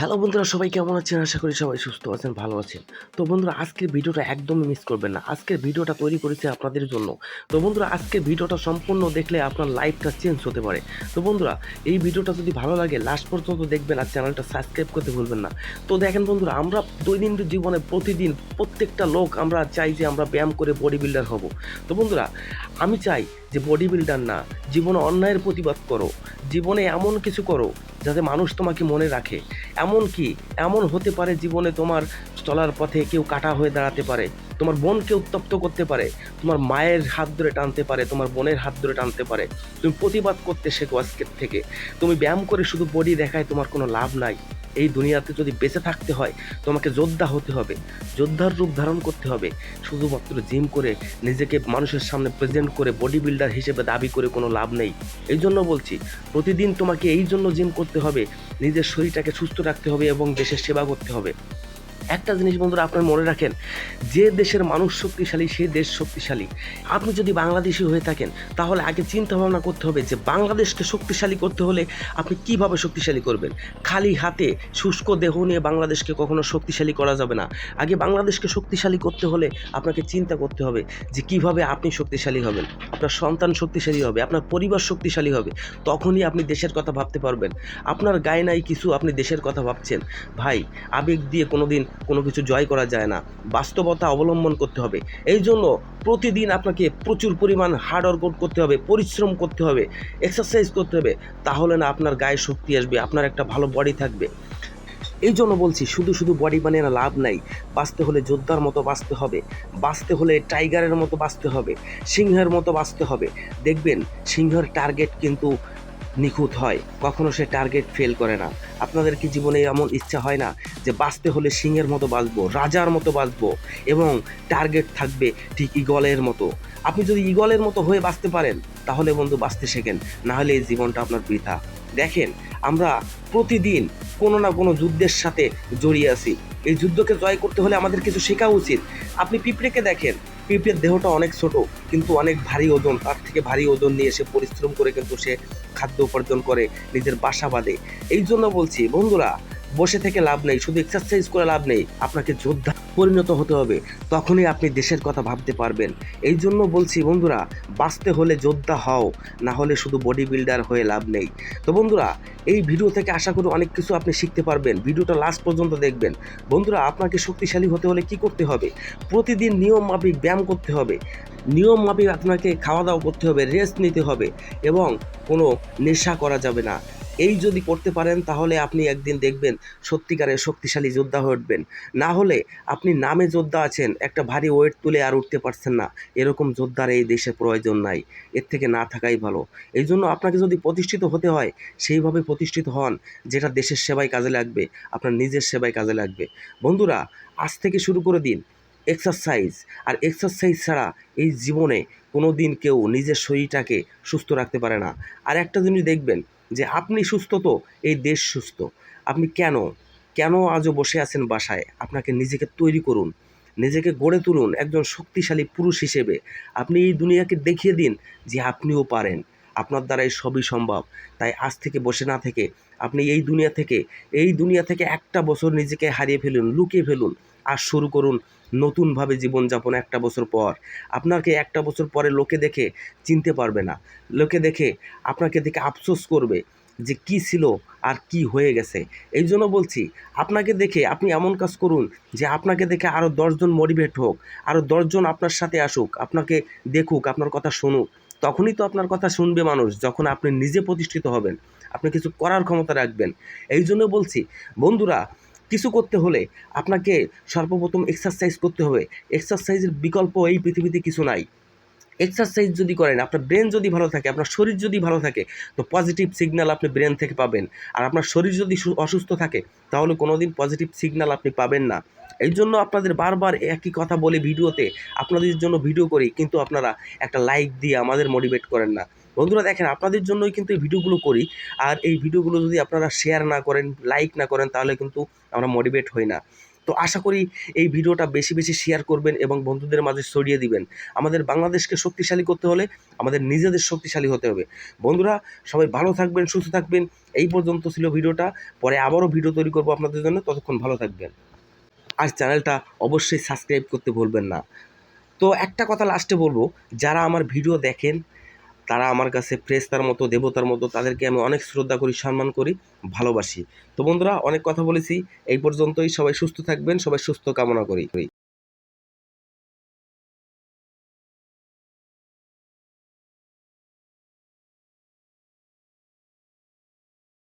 Hello বন্ধুরা, সবাই কেমন আছেন? আশা করি সবাই সুস্থ আছেন, ভালো আছেন। তো বন্ধুরা, আজকের ভিডিওটা একদমই মিস করবেন না। আজকের ভিডিওটা তৈরি করেছে আপনাদের জন্য। তো বন্ধুরা, আজকের ভিডিওটা সম্পূর্ণ দেখলে আপনার লাইফটা চেঞ্জ হতে পারে। তো বন্ধুরা, এই ভিডিওটা যদি ভালো লাগে লাস্ট পর্যন্ত দেখবেন আর চ্যানেলটা সাবস্ক্রাইব করতে ভুলবেন না। তো দেখেন বন্ধুরা, আমরা দৈনন্দিন জীবনে প্রতিদিন প্রত্যেকটা লোক আমরা চাই যে আমরা ব্যায়াম করে বডি বিল্ডার হব। তো বন্ধুরা, আমি চাই যে বডি বিল্ডার না, জীবনে অন্যায়ের প্রতিবাদ করো। জীবনে এমন কিছু করো যাতে মানুষ তোমাকে মনে রাখে। এমন কি, এমন হতে পারে জীবনে তোমার চলার পথে কেউ কাটা হয়ে দাঁড়াতে পারে। তোমার বোনকে উত্তপ্ত করতে পারে। তোমার মায়ের হাত ধরে টানতে পারে। তোমার বোনের হাত ধরে টানতে পারে। তুমি প্রতিবাদ করতে শেখো আজকের থেকে। তুমি ব্যায়াম করে শুধু বডি দেখায় তোমার কোনো লাভ নাই। এই দুনিয়াতে যদি বেঁচে থাকতে হয়, তোমাকে যোদ্ধা হতে হবে, যোদ্ধার রূপ ধারণ করতে হবে। শুধুমাত্র জিম করে, নিজেকে মানুষের সামনে প্রেজেন্ট করে বডি বিল্ডার হিসেবে দাবি করে কোনো লাভ নেই। এই জন্য বলছি, প্রতিদিন তোমাকে এই জন্য জিম করতে হবে, নিজের শরীরটাকে সুস্থ রাখতে হবে এবং দেশের সেবা করতে হবে। একটা জিনিস বন্ধুরা আপনার মনে রাখেন, যে দেশের মানুষ শক্তিশালী, সে দেশ শক্তিশালী। আপনি যদি বাংলাদেশি হয়ে থাকেন, তাহলে আগে চিন্তা ভাবনা করতে হবে যে বাংলাদেশকে শক্তিশালী করতে হলে আপনি কীভাবে শক্তিশালী করবেন? খালি হাতে শুষ্ক দেহ নিয়ে বাংলাদেশকে কখনো শক্তিশালী করা যাবে না। আগে বাংলাদেশকে শক্তিশালী করতে হলে আপনাকে চিন্তা করতে হবে যে কীভাবে আপনি শক্তিশালী হবেন। আপনার সন্তান শক্তিশালী হবে, আপনার পরিবার শক্তিশালী হবে, তখনই আপনি দেশের কথা ভাবতে পারবেন। আপনার গায়ে নাই কিছু, আপনি দেশের কথা ভাবছেন। ভাই, আবেগ দিয়ে কোনোদিন কোনো কিছু জয় করা যায় না। বাস্তবতা অবলম্বন করতে হবে। এই জন্য প্রতিদিন আপনাকে প্রচুর পরিমাণ হার্ড ওয়ার্ক করতে হবে, পরিশ্রম করতে হবে এক্সারসাইজ করতে হবে, তাহলে না আপনার গায়ে শক্তি আসবে, আপনার একটা ভালো বডি থাকবে। এই জন্য বলছি, শুধু শুধু বডি বানিয়ে না লাভ নাই। বাঁচতে হলে যোদ্ধার মতো বাঁচতে হবে, বাঁচতে হলে টাইগারের মতো বাঁচতে হবে, সিংহের মতো বাঁচতে হবে। দেখবেন সিংহের টার্গেট কিন্তু নিখুঁত হয়, কখনো সে টার্গেট ফেল করে না। আপনাদের কি জীবনে এমন ইচ্ছা হয় না যে বাঁচতে হলে সিংহের মতো বাঁচবো, রাজার মতো বাঁচবো এবং টার্গেট থাকবে ঠিক ইগলের মতো? আপনি যদি ইগলের মতো হয়ে বাঁচতে পারেন, তাহলে বন্ধু বাঁচতে শেখেন নাহলে এই জীবনটা আপনার বৃথা। দেখেন, আমরা প্রতিদিন কোনো না কোনো যুদ্ধের সাথে জড়িয়ে আছি। এই যুদ্ধকে জয় করতে হলে আমাদের কিছু শেখা উচিত। আপনি পিঁপড়েকে দেখেন, পিঁপড়ের দেহটা অনেক ছোট, কিন্তু অনেক ভারী ওজন, তার থেকে ভারী ওজন নিয়ে সে পরিশ্রম করে কিন্তু সে খাদ্য উপার্জন করে নিজের বাসা বাঁধে। এই জন্য বলছি বন্ধুরা বসে থেকে লাভ নেই, শুধু এক্সারসাইজ করে লাভ নেই, আপনাকে যোদ্ধা পরিণত হতে হবে। তখনই আপনি দেশের কথা ভাবতে পারবেন। এই জন্য বলছি বন্ধুরা, বাঁচতে হলে যোদ্ধা হও, না হলে শুধু বডি বিল্ডার হয়ে লাভ নেই। তো বন্ধুরা, এই ভিডিও থেকে আশা করি অনেক কিছু আপনি শিখতে পারবেন। ভিডিওটা লাস্ট পর্যন্ত দেখবেন। বন্ধুরা, আপনাকে শক্তিশালী হতে হলে কি করতে হবে? প্রতিদিন নিয়ম মাফিক ব্যায়াম করতে হবে। নিয়ম মাফিক আপনাকে খাওয়া দাওয়া করতে হবে রেস্ট নিতে হবে এবং কোনো নেশা করা যাবে না। এই যদি করতে পারেন, তাহলে আপনি একদিন দেখবেন সত্যিকারের শক্তিশালী যোদ্ধা হয়ে উঠবেন। না হলে আপনি নামে যোদ্ধা আছেন, একটা ভারী ওয়েট তুলে আর উঠতে পারছেন না। এরকম যোদ্ধার এই দেশে প্রয়োজন নাই। এর থেকে না থাকাই ভালো। এই জন্য আপনাকে যদি প্রতিষ্ঠিত হতে হয়, সেইভাবে প্রতিষ্ঠিত হন যেটা দেশের সেবায় কাজে লাগবে, আপনার নিজের সেবায় কাজে লাগবে। বন্ধুরা, আজ থেকে শুরু করে দিন। এক্সারসাইজ আর এক্সারসাইজ ছাড়া এই জীবনে কোনো দিন কেউ নিজের শরীরটাকে সুস্থ রাখতে পারে না। আর একটা জিনিস দেখবেন যে আপনি সুস্থ তো, এই দেশ সুস্থ। আপনি কেন? কেন আজও বসে আছেন বাসায়? আপনাকে নিজেকে তৈরি করুন, নিজেকে গড়ে তুলুন, একজন শক্তিশালী পুরুষ হিসেবে। আপনি এই দুনিয়াকে দেখিয়ে দিন যে আপনিও পারেন। আপনার দ্বারাই সবই সম্ভব। তাই আজ থেকে বসে না থেকে আপনি এই দুনিয়া থেকে, এই দুনিয়া থেকে একটা বছর নিজেকে হারিয়ে ফেলুন, লুকিয়ে ফেলুন আর শুরু করুন নতুনভাবে জীবনযাপন একটা বছর পর। আপনাকে একটা বছর পরে লোকে দেখে চিনতে পারবে না। লোকে দেখে আপনাকে দেখে আফসোস করবে যে কি ছিল আর কি হয়ে গেছে। এই জন্য বলছি, আপনাকে দেখে আপনি এমন কাজ করুন যে আপনাকে দেখে আরও দশজন মোটিভেট হোক আরও দশজন আপনার সাথে আসুক, আপনাকে দেখুক, আপনার কথা শুনুক। তখনই তো আপনার কথা শুনবে মানুষ যখন আপনি নিজে প্রতিষ্ঠিত হবেন। আপনি কিছু করার ক্ষমতা রাখবেন। এই জন্য বলছি, বন্ধুরা, কিছু করতে হলে আপনাকে সর্বপ্রথম এক্সারসাইজ করতে হবে। এক্সারসাইজের বিকল্প এই পৃথিবীতে কিছু নাই। এক্সারসাইজ যদি করেন, আপনার ব্রেন যদি ভালো থাকে, আপনার শরীর যদি ভালো থাকে, তো পজিটিভ সিগন্যাল আপনি ব্রেন থেকে পাবেন। আর আপনার শরীর যদি অসুস্থ থাকে, তাহলে কোনো দিন পজিটিভ সিগন্যাল আপনি পাবেন না। এই জন্য আপনাদের বারবার একই কথা বলে ভিডিওতে, আপনাদের জন্য ভিডিও করি, কিন্তু আপনারা একটা লাইক দিয়ে আমাদের মোটিভেট করেন না। বন্ধুরা দেখেন, আপনাদের জন্যই কিন্তু এই ভিডিওগুলো করি, আর এই ভিডিওগুলো যদি আপনারা শেয়ার না করেন লাইক না করেন, তাহলে কিন্তু আমরা মোটিভেট হই না। তো আশা করি এই ভিডিওটা বেশি বেশি শেয়ার করবেন এবং বন্ধুদের মাঝে ছড়িয়ে দিবেন। আমাদের বাংলাদেশকে শক্তিশালী করতে হলে আমাদের নিজেদের শক্তিশালী হতে হবে। বন্ধুরা, সবাই ভালো থাকবেন, সুস্থ থাকবেন, এই পর্যন্ত ছিল ভিডিওটা। পরে আবারও ভিডিও তৈরি করব আপনাদের জন্য। ততক্ষণ ভালো থাকবেন। আর চ্যানেলটা অবশ্যই সাবস্ক্রাইব করতে ভুলবেন না। তো একটা কথা লাস্টে বলব, যারা আমার ভিডিও দেখেন, তারা আমার কাছে ফ্রেস্তার মতো, দেবতার মতো, তাদেরকে আমি অনেক শ্রদ্ধা করি, সম্মান করি, ভালোবাসি। তো বন্ধুরা, অনেক কথা বলেছি, এই পর্যন্তই সবাই সুস্থ থাকবেন, সবাই সুস্থ কামনা করি।